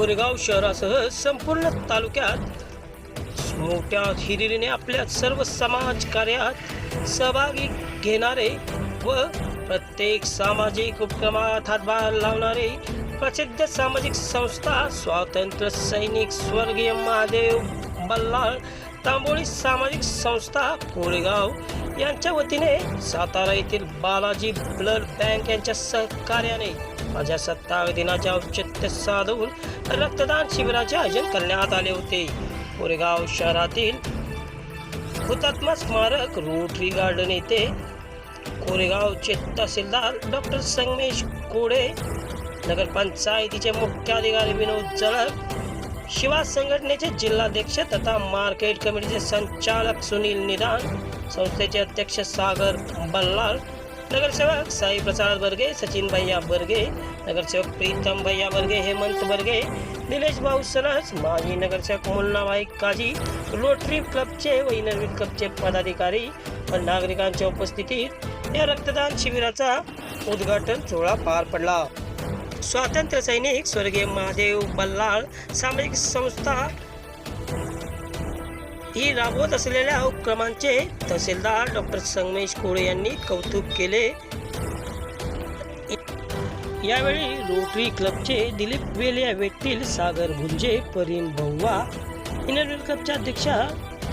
कोरेगाव शहरासह संपूर्ण तालुक्यात मोठ्या हिरिरीने आपल्या सर्व समाज कार्यात सहभागी घेणारे व प्रत्येक सामाजिक उपक्रमात हातभार लावणारे प्रसिद्ध सामाजिक संस्था स्वातंत्र्य सैनिक स्वर्गीय महादेव बल्लाळ तांबोळी सामाजिक संस्था कोरेगाव यांच्या वतीने सातारा येथील बालाजी ब्लड बँक यांच्या सहकार्याने प्रजासत्ताक दिनाचे औचित्य साधून रक्तदान शिबिराचे आयोजन करण्यात आले होते. कोरेगाव शहरातील हुतात्मा स्मारक रोटरी गार्डन येथे कोरेगावचे तहसीलदार डॉक्टर संगमेश कोडे नगरपंचायतीचे मुख्याधिकारी विनोद जळक शिवा संघटनेचे जिल्हाध्यक्ष तथा मार्केट कमिटीचे संचालक सुनील निदान संस्थेचे अध्यक्ष सागर बल्लाळ नगरसेवक साई प्रसाद बर्गे सचिन भैया बर्गे नगरसेवक प्रीतम भैया बर्गे हेमंत बर्गे निलेश भाऊ सनस माजी नगरसेवक मुन्नाबाई काजी रोटरी क्लबचे व इनरविल क्लबचे पदाधिकारी व नागरिकांच्या उपस्थितीत या रक्तदान शिबिराचा उद्घाटन सोहळा पार पडला. स्वातंत्र्य सैनिक स्वर्गीय महादेव बल्लाळ सामाजिक संस्था ही राबवत असलेल्या उपक्रमांचे तहसीलदार डॉक्टर संगमेश कोळे यांनी कौतुक केले. यावेळी रोटरी क्लबचे दिलीप वेल या व्यक्तील सागर भुंजे परीम बहुवा इनरवेल क्लबच्या अध्यक्षा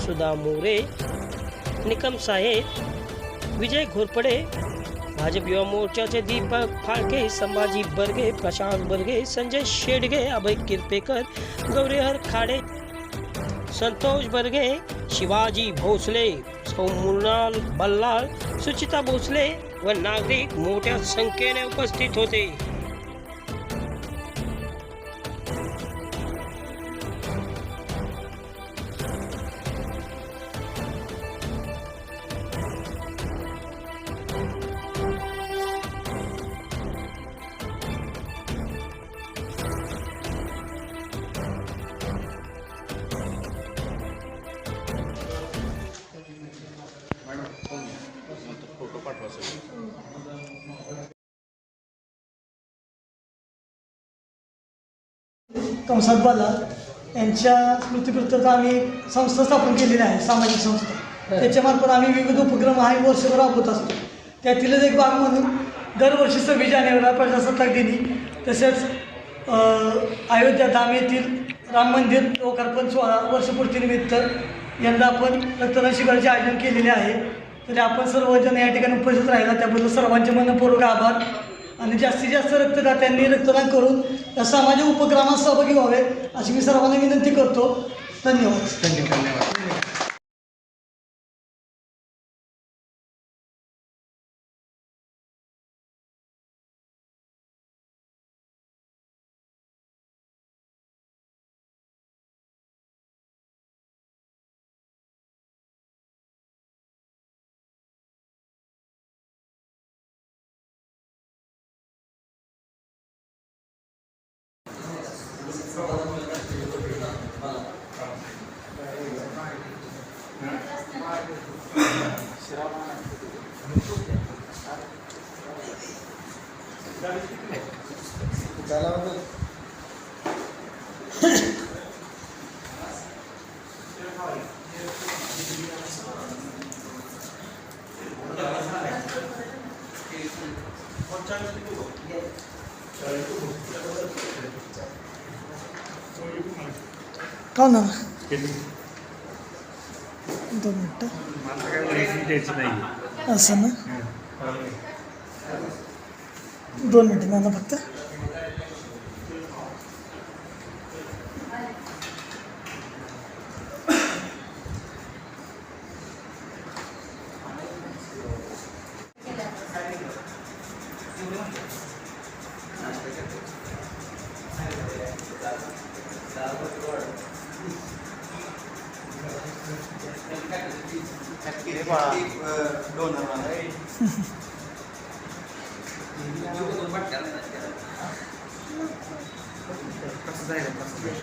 सुधा मोरे निकम साहेब विजय घोरपडे भाजप युवा मोर्चाचे दीपक फाळके संभाजी बर्गे प्रशांत बर्गे संजय शेडगे अभय किरपेकर गौरीहर खाडे संतोष बर्गे शिवाजी भोसले सौ मृणाल बल्लाळ सुचिता भोसले व नागरिक मोठ्या संख्येने उपस्थित होते. कंसात बाला यांच्या स्मृतीकृत्यर्थ आम्ही संस्था स्थापन केलेली आहे सामाजिक संस्था. त्याच्यामार्फत आम्ही विविध उपक्रम हा वर्षभर राबवत असतो. त्यातीलच एक भाग म्हणून दरवर्षी सव्वीस जानेवारीला प्रजासत्ताक दिनी तसेच अयोध्या धाम येथील राम मंदिर लोकार्पण सोहळा वर्षपूर्तीनिमित्त यंदा आपण रक्तदान शिबिराचे आयोजन केलेले आहे. तरी आपण सर्वजण या ठिकाणी उपस्थित राहिला. त्याबद्दल सर्वांचे मनपूर्वक आभार. आणि जास्तीत जास्त रक्तदात्यांनी रक्तदान करून या सामाजिक उपक्रमात सहभागी व्हावे अशी मी सर्वांना विनंती करतो. धन्यवाद. धन्यवाद. చాలా మంది Gracias. का ना दोन मिनटं. असं ना? दोन मिनटं नाना फक्त. कसं जायचं कसं